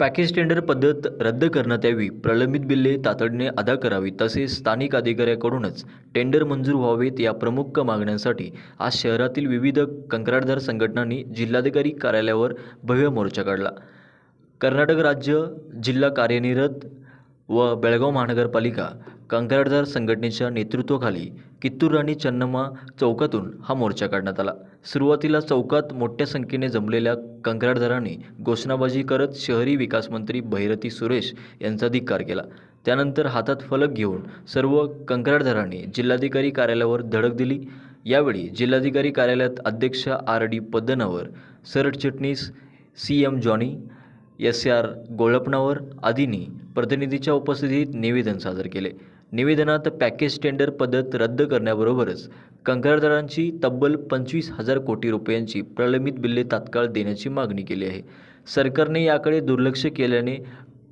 Package tender पद्धत रद्द करण्यात यावी. प्रलंबित बिल्ले तातडीने अदा करावी. तसेच स्थानिक अधिकाऱ्याकडूनच टेंडर मंजूर व्हावेत या प्रमुख मागण्यांसाठी आज शहरातील विविध कंत्राटदार संघटनांनी जिल्हाधिकारी कार्यालयावर भव्य मोर्चा काढला. कर्नाटक राज्य जिल्हा कार्यनिरत व बेळगाव महानगरपालिका कंत्राटदार संघटनेच्या नेतृत्वाखाली कित्तूर राणी चन्नम्मा चौकातून हा मोर्चा काढण्यात आला. सुरुवातीला चौकात मोठ्या संख्येने जमलेल्या कंत्राटदारांनी घोषणाबाजी करत शहरी विकास मंत्री भैरती सुरेश यांचा धिक्कार केला. त्यानंतर हातात फलक घेऊन सर्व कंत्राटदारांनी जिल्हाधिकारी कार्यालयावर धडक दिली. यावेळी जिल्हाधिकारी कार्यालयात अध्यक्ष आर डी पद्दनावर सरचिटणीस C M Johny S R गोळपणावर आदींनी प्रतिनिधीच्या उपस्थितीत निवेदन सादर केले. निवेदनात पॅकेज टेंडर पद्धत रद्द करण्याबरोबरच कंत्राटदारांची तब्बल पंचवीस हजार कोटी रुपयांची प्रलंबित बिल्ले तात्काळ देण्याची मागणी केली आहे. सरकारने याकडे दुर्लक्ष केल्याने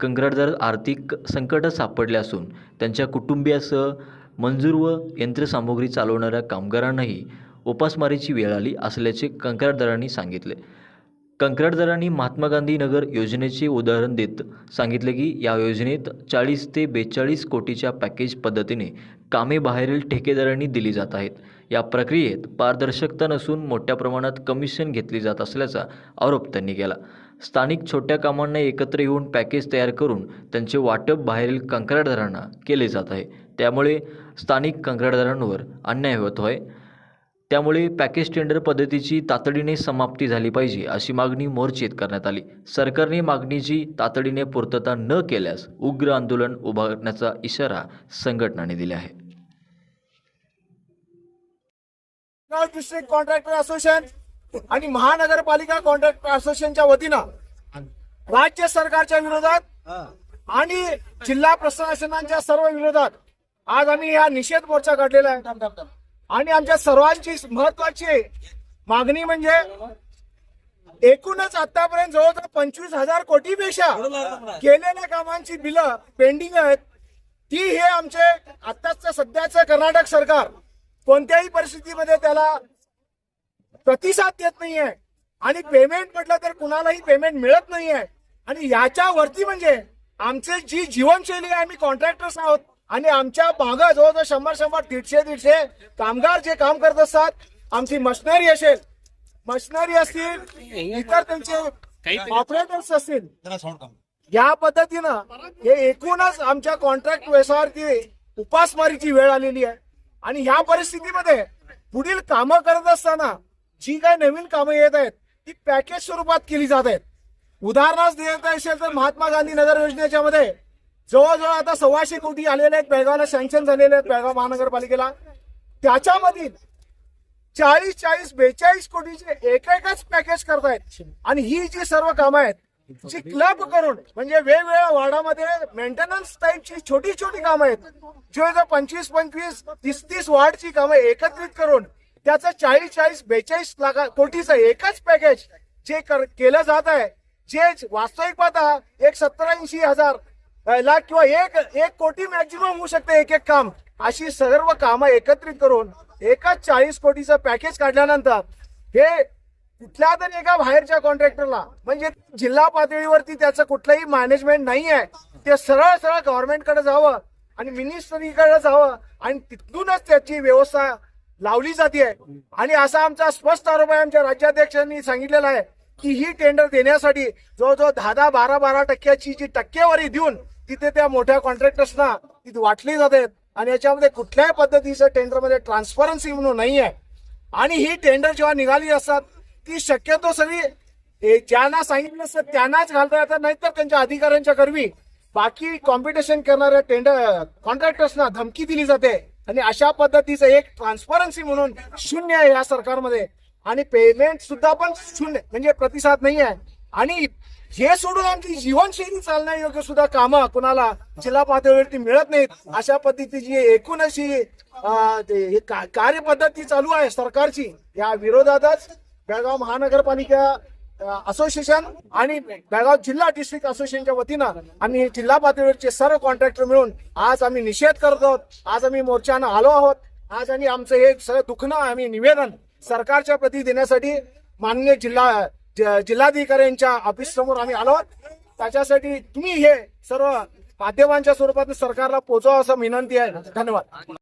कंत्राटदार आर्थिक संकटात सापडले असून त्यांच्या कुटुंबियासह मंजूर व यंत्रसामुग्री चालवणाऱ्या कामगारांनाही उपासमारीची वेळ आली असल्याचे कंत्राटदारांनी सांगितले. कंत्राटदारांनी महात्मा गांधी नगर योजनेचे उदाहरण देत सांगितले की या योजनेत चाळीस ते बेचाळीस कोटीच्या पॅकेज पद्धतीने कामे बाहेरील ठेकेदारांनी दिली जात आहेत. या प्रक्रियेत पारदर्शकता नसून मोठ्या प्रमाणात कमिशन घेतली जात असल्याचा आरोप त्यांनी केला. स्थानिक छोट्या कामांना एकत्र येऊन पॅकेज तयार करून त्यांचे वाटप बाहेरील कंत्राटदारांना केले जात आहे. त्यामुळे स्थानिक कंत्राटदारांवर अन्याय होत आहे त्यामुळे पॅकेज टेंडर पद्धतीची तातडीने समाप्ती झाली पाहिजे अशी मागणी मोर्चेत करण्यात आली. सरकारने मागणीची तातडीने पूर्तता न केल्यास उग्र आंदोलन उभारण्याचा इशारा संघटनाने दिला आहे. डिस्ट्रिक्ट कॉन्ट्रॅक्टर असोसिएशन आणि महानगरपालिका कॉन्ट्रॅक्टर असोसिएशनच्या वतीनं राज्य सरकारच्या विरोधात आणि जिल्हा प्रशासनाच्या सर्व विरोधात आज आम्ही हा निषेध मोर्चा काढलेला आहे. आणि आमच्या सर्वांची महत्वाची मागणी म्हणजे एकूणच आतापर्यंत जवळजवळ पंचवीस हजार कोटीपेक्षा केलेल्या कामांची बिलं पेंडिंग आहेत. ती हे आमचे आताच सध्याचं कर्नाटक सरकार कोणत्याही परिस्थितीमध्ये त्याला प्रतिसाद देत नाहीये. आणि पेमेंट म्हटलं तर कुणालाही पेमेंट मिळत नाहीये. आणि याच्यावरती म्हणजे आमचे जी जीवनशैली आहे आम्ही कॉन्ट्रॅक्टर्स आहोत. आणि आमच्या मागं जवळजवळ शंभर शंभर दीडशे दीडशे कामगार जे काम करत असतात आमची मशिनरी असेल मशिनरी असतील इतर त्यांचे ऑपरेटर्स असतील या पद्धतीनं हे एकूणच आमच्या कॉन्ट्रॅक्ट व्यवसायावरती उपासमारीची वेळ आलेली आहे. आणि ह्या परिस्थितीमध्ये पुढील कामं करत असताना जी काही नवीन कामं येत आहेत ती पॅकेज स्वरूपात केली जात आहेत. उदाहरणार्थ देत असेल तर महात्मा गांधी नगर योजनेच्या मध्ये जवळजवळ आता सव्वाशे कोटी आलेले आहेत बेळगावला सँक्शन झालेले आहेत बेळगाव महानगरपालिकेला. त्याच्यामधील चाळीस चाळीस बेचाळीस कोटीचे एक एकच पॅकेज करतायत. आणि ही जी सर्व कामं आहेत जी क्लब करून म्हणजे वेगवेगळ्या वार्डामध्ये मेंटेनन्स टाईपची छोटी छोटी कामं आहेत. जे पंचवीस पंचवीस तीस तीस वार्डची कामं एकत्रित करून त्याचं चाळीस चाळीस बेचाळीस लाखा कोटीचं एकच पॅकेज जे कर- केलं जात आहे जे वास्तविक पाहता एक सत्तर ऐंशी हजार लाख किंवा एक एक कोटी मॅक्झिमम होऊ शकते एक एक काम. अशी सर्व कामं एकत्रित करून एकाच चाळीस कोटीचं पॅकेज काढल्यानंतर हे कुठल्या तरी एका बाहेरच्या कॉन्ट्रॅक्टरला म्हणजे जिल्हा पातळीवरती त्याचं कुठलंही मॅनेजमेंट नाही आहे ते सरळ सरळ गव्हर्नमेंटकडे जावं आणि मिनिस्टरीकडे जावं आणि तिथूनच त्याची व्यवस्था लावली जाते आणि असा आमचा स्पष्ट आरोप आहे आमच्या राज्याध्यक्षांनी सांगितलेला आहे की ही टेंडर देण्यासाठी जवळजवळ दहा दहा बारा बारा टक्क्याची जी टक्केवारी देऊन तिथे त्या मोठ्या कॉन्ट्रॅक्टर्सना तिथे वाटली जाते. आणि याच्यामध्ये कुठल्याही पद्धतीचं टेंडरमध्ये ट्रान्सपरन्सी म्हणून नाही आहे आणि ही टेंडर जेव्हा निघाली असतात ती शक्यतो सगळी ज्यांना सांगितलं असतं त्यांनाच घालता येतात नाहीतर त्यांच्या अधिकाऱ्यांच्या करवी बाकी कॉम्पिटिशन करणाऱ्या टेंडर कॉन्ट्रॅक्टर्सना धमकी दिली जाते. आणि अशा पद्धतीचं एक ट्रान्सपरन्सी म्हणून शून्य आहे या सरकारमध्ये. आणि पेमेंट सुद्धा पण शून्य म्हणजे प्रतिसाद नाही आहे आणि हे सोडून आमची जीवनशैली चालण्यायोग्य सुद्धा कामं कुणाला जिल्हा पातळीवरती मिळत नाहीत. अशा पद्धतीची एकूण अशी हे कार्यपद्धती चालू आहे सरकारची. या विरोधातच बेळगाव महानगरपालिका असोसिएशन आणि बेळगाव जिल्हा डिस्ट्रिक्ट असोसिएशनच्या वतीनं आम्ही जिल्हा पातळीवरचे सर्व कॉन्ट्रॅक्टर मिळून आज आम्ही निषेध करत आहोत. आज आम्ही मोर्चानं आलो आहोत. आज आणि आमचं हे सगळं दुखणं आम्ही निवेदन सरकारच्या प्रती देण्यासाठी माननीय जिल्हा जिल्हाधिकाऱ्यांच्या ऑफिस समोर आम्ही आलो आहोत. त्याच्यासाठी तुम्ही हे सर्व माध्यमांच्या स्वरूपात सरकारला पोहोचवा असं विनंती आहे. धन्यवाद.